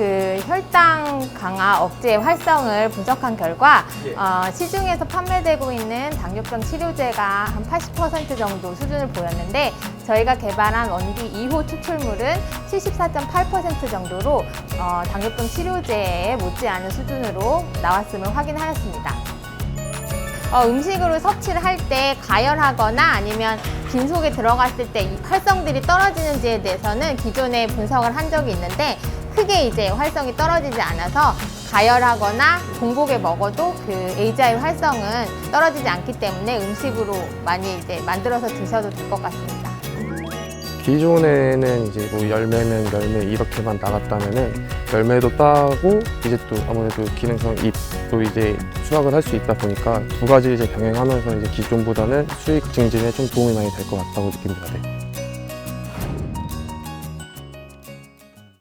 그 혈당 강화 억제 활성을 분석한 결과 예. 어, 시중에서 판매되고 있는 당뇨병 치료제가 한 80% 정도 수준을 보였는데 저희가 개발한 원기 2호 추출물은 74.8% 정도로 어, 당뇨병 치료제에 못지않은 수준으로 나왔음을 확인하였습니다. 어, 음식으로 섭취를 할 때 가열하거나 아니면 빈 속에 들어갔을 때 이 활성들이 떨어지는지에 대해서는 기존에 분석을 한 적이 있는데 크게 이제 활성이 떨어지지 않아서 가열하거나 공복에 먹어도 그 AGI 활성은 떨어지지 않기 때문에 음식으로 많이 이제 만들어서 드셔도 될 것 같습니다. 기존에는 이제 뭐 열매는 열매 이렇게만 나갔다면은 열매도 따고 이제 또 아무래도 기능성 잎도 이제 수확을 할 수 있다 보니까 두 가지 이제 병행하면서 이제 기존보다는 수익 증진에 좀 도움이 많이 될 것 같다고 느낍니다. 네.